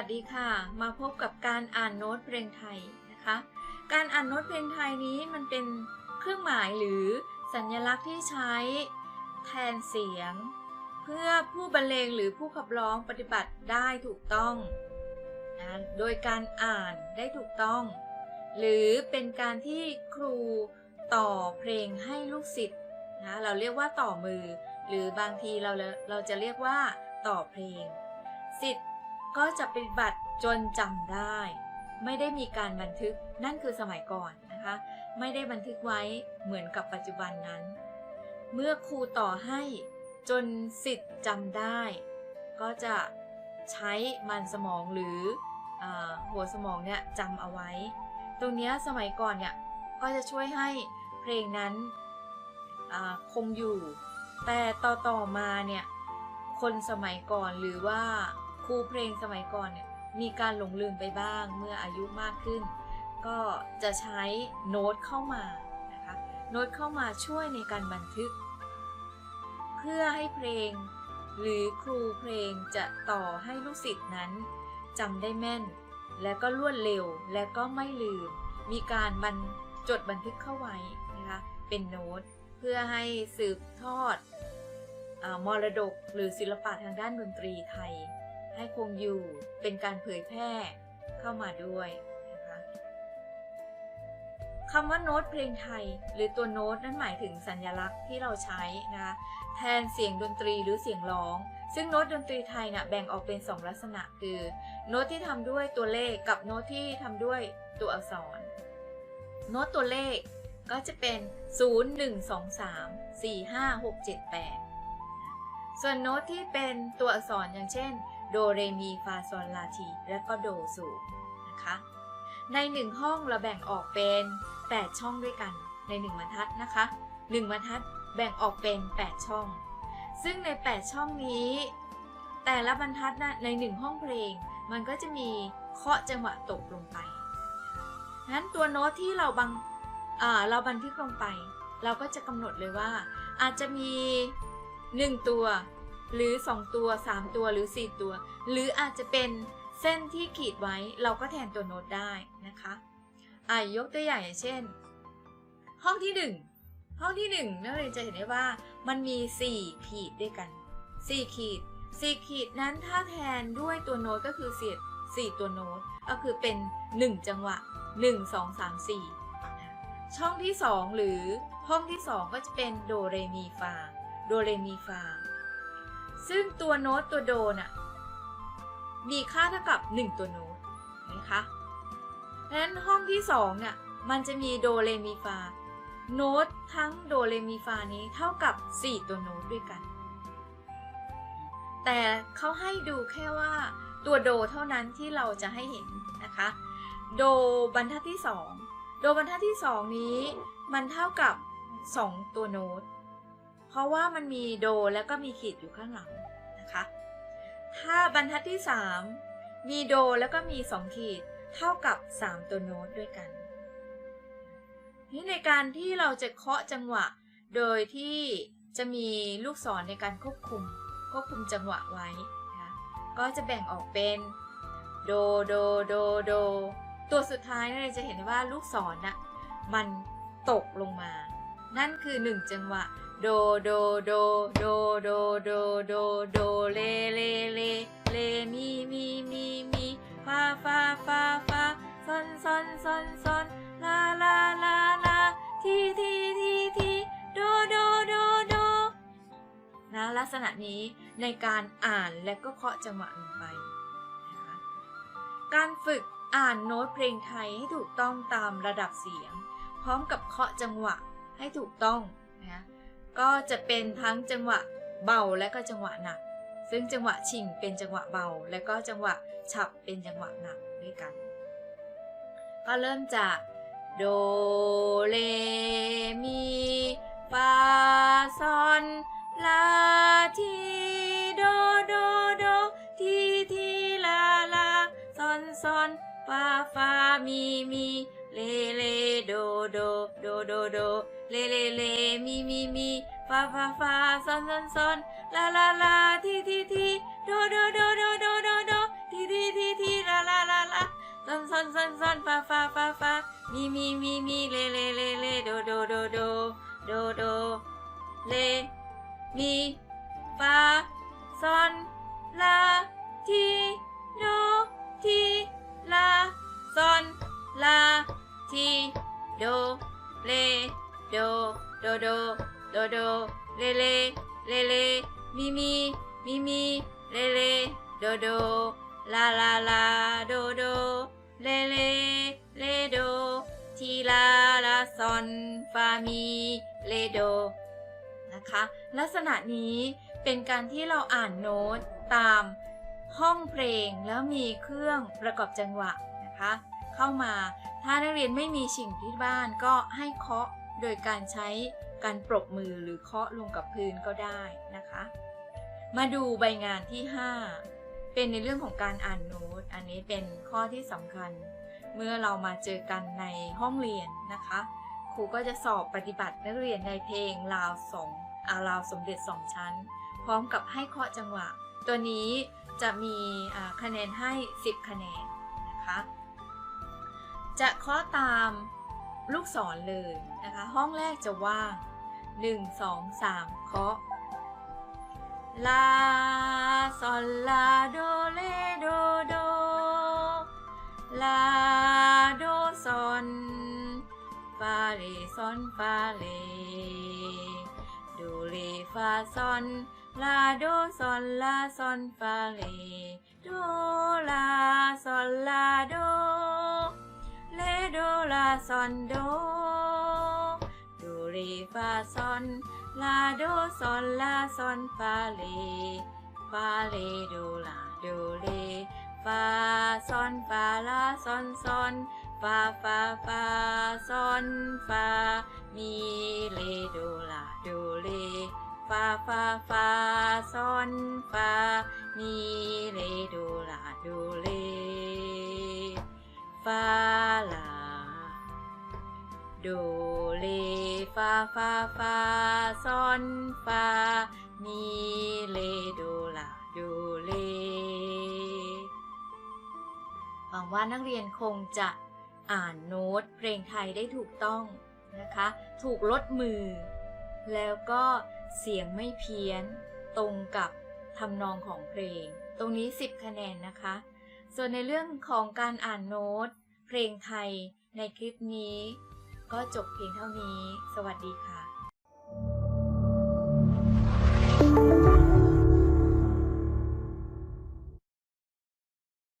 ัสดีค่ะ มาพบกับการอ่านโน้ตเพลงไทยนะคะ การอ่านโน้ตเพลงไทยนี้มันเป็นเครื่องหมายหรือสัญลักษณ์ที่ใช้แทนเสียง เพื่อผู้บรรเลงหรือผู้ขับร้องปฏิบัติได้ถูกต้องนะโดยการอ่านได้ถูกต้อง หรือเป็นการที่ครูต่อเพลงให้ลูกศิษย์นะเราเรียกว่าต่อมือ หรือบางทีเราเราจะเรียกว่าต่อเพลงศิษย์ ก็จะปฏิบัติจนจำได้ ไม่ได้มีการบันทึกนั่นคือสมัยก่อนนะคะ ไม่ได้บันทึกไว้เหมือนกับปัจจุบันนั้น เมื่อครูต่อให้จนสิทธิ์จำได้ ก็จะใช้มันสมองหรืออหัวสมองเนี่ยจำเอาไว้ ตรงนี้สมัยก่อนเนี่ยก็จะช่วยให้เพลงนั้นคงอยู่ แต่ต่อต่อมาเนี่ยคนสมัยก่อนหรือว่า ครูเพลงสมัยก่อนเนี่ยมีการหลงลืมไปบ้างเมื่ออายุมากขึ้น ก็จะใช้โน้ตเข้ามานะคะโน้ตเข้ามาช่วยในการบันทึก เพื่อให้เพลง หรือครูเพลงจะต่อให้ลูกศิษย์นั้นจำได้แม่น และก็รวดเร็วและก็ไม่ลืม มีการบันจดบันทึกเข้าไว้นะคะเป็นโน้ตเพื่อให้สืบทอดอมรดกหรือศิลปะทางด้านดนตรีไทย ให้คงอยู่เป็นการเผยแพร่เข้ามาด้วยนะคะคำว่าโน้ตเพลงไทย หรือตัวโน้ตนั้นหมายถึงสัญลักษณ์ที่เราใช้นะคะแทนเสียงดนตรีหรือเสียงร้อง ซึ่งโน้ตดนตรีไทยนะ่ะแบ่งออกเป็น 2 ลักษณะคือโน้ตที่ทำด้วยตัวเลขกับโน้ตที่ทำด้วยตัวอักษร โน้ตตัวเลขก็จะเป็น 0 1 2 3 4 5 6 7 8 ส่วนโน้ตที่เป็นตัวอักษรอย่างเช่น โดเรมีฟาซอลลาที และก็โดสูนะคะ ในหนึ่งห้องเราแบ่งออกเป็น 8 ช่องด้วยกันใน 1บรรทัดนะคะ 1บรรทัดแบ่งออกเป็น 8 ช่อง ซึ่งใน 8 ช่องนี้ แต่ละบรรทัดนะใน 1 ห้องเพลง มันก็จะมีเคาะจังหวะตกลงไปนั้นตัวโน้ตที่เราบังเราบันทึกลงไป เราก็จะกำหนดเลยว่า อาจจะมี 1 ตัว หรือ 2 ตัว 3 ตัวหรือ 4 ตัว หรืออาจจะเป็นเส้นที่ขีดไว้เราก็แทนตัวโน้ตได้นะคะอ่ายกตัวอย่างอย่างเช่น ห้องที่ 1 ห้องที่1นักเรียนจะเห็นได้ว่ามันมี 4 ขีดด้วยกัน 4 ขีด 4 ขีดนั้นถ้าแทนด้วยตัวโน้ตก็คือเสียด4ตัวโน้ตก็คือเป็น 1 จังหวะ 1 2 3 4 ช่องที่ 2 หรือห้องที่ 2 ก็จะเป็นโดเรมีฟาโดเรมีฟา ซึ่งตัวโน้ตตัวโดน่ะมีค่าเท่ากับ 1 ตัวโน้ตนะคะดังนั้นห้องที่2เนี่ยมันจะมีโดเรมีฟาโน้ตทั้งโดเรมีฟานี้เท่ากับ 4 ตัวโน้ตด้วยกัน แต่เขาให้ดูแค่ว่าตัวโดเท่านั้นที่เราจะให้เห็นนะคะ โดบรรทัดที่ 2 โดบรรทัดที่ 2 นี้มันเท่ากับ 2 ตัวโน้ต เพราะว่ามันมีโดแล้วก็มีขีดอยู่ข้างหลังนะคะ ถ้าบรรทัดที่ 3 มีโดแล้วก็มี 2 ขีด เท่ากับ 3 ตัวโน้ตด้วยกัน นี่ในการที่เราจะเคาะจังหวะ โดยที่จะมีลูกศรในการควบคุม ควบคุมจังหวะไว้นะก็จะแบ่งออกเป็นโดโดโดโด ตัวสุดท้ายเราจะเห็นว่าลูกศรนะ่ะมันตกลงมา นั่นคือ 1 จังหวะ โดโดโดโดโดโดโดโดเลเลเลเลมีมีมีมีฟาฟาฟาฟาซอนซอนซอนซอนลาลาลาลาทีทีทีทีโดโดโดโดนะลักษณะนี้ในการอ่านและก็เคาะจังหวะลงไปนะคะการฝึกอ่านโน้ตเพลงไทยให้ถูกต้องตามระดับเสียง พร้อมกับเคาะจังหวะให้ถูกต้องนะ ก็จะเป็นทั้งจังหวะเบาและก็จังหวะหนัก ซึ่งจังหวะชิงเป็นจังหวะเบา และก็จังหวะฉับเป็นจังหวะหนักด้วยกัน ก็เริ่มจากโดเลมีฟาซอนลาทีโดโดโดทีทีลาลาซอนซอนฟาฟามีมีเลเลโดโดโดโดโด เลเลเลมีมีมีฟาฟาฟาซอนซอนซอนลาลาลาทีทีทีโดโดโดโดโดโดโดทีทีทีทีซอนซอนซอนซอนฟาฟาฟาฟามีมีมีมีเลเลเลเลโดโดโดโดโดโดเลมีฟาซอนลาทีโดทีลาซอนลาทีโดเล โด โดโด โดโด เลเล เลเล มีมี มีมี เลเล โดโด ลาลาลา โดโด เลเล เลโด ทีลาลาซอน ฟามี เลโด นะคะ ลักษณะนี้เป็นการที่เราอ่านโน้ตตามห้องเพลงแล้วมีเครื่องประกอบจังหวะนะคะ เข้ามาถ้านักเรียนไม่มีสิ่งที่บ้านก็ให้เคาะ โดยการใช้การปรบมือหรือเคาะลงกับพื้นก็ได้นะคะ มาดูใบงานที่ 5 เป็นในเรื่องของการอ่านโน้ต อันนี้เป็นข้อที่สำคัญ เมื่อเรามาเจอกันในห้องเรียนนะคะ ครูก็จะสอบปฏิบัตินักเรียนในเพลงลาวสองอาลาวสมเด็จสองชั้น พร้อมกับให้เคาะจังหวะ ตัวนี้จะมีคะแนนให้ 10 คะแนนนะคะ จะเคาะตาม ลูกศรเลยนะคะ ห้องแรกจะว่าง 1 2 3เคาะลาซอนลาโดเลโดโดลาโดซอนฟาเรซอนฟาเรโดเลฟาซอนลาโดซอนลาซอนฟาเรโดลาซอนลาโด เลโดลาซอนโดโดเรฟาซอนลาโดซอนลาซอนฟาเรฟาเรโดลาโดเลฟาซอนฟาลาซอนซอนฟาฟาฟาซอนฟามีเลโดลาโดเลฟาฟาฟาซอนฟามีเลโด โดเลฟาฟาฟาซอนฟามีเลโดลาโดเลหวังว่านักเรียนคงจะอ่านโน้ตเพลงไทยได้ถูกต้องนะคะ ถูกลดมือ แล้วก็เสียงไม่เพี้ยนตรงกับทำนองของเพลง ตรงนี้ 10 คะแนนนะคะ ส่วนในเรื่องของการอ่านโน้ต เพลงไทยในคลิปนี้ ก็จบเพียงเท่านี้ สวัสดีค่ะ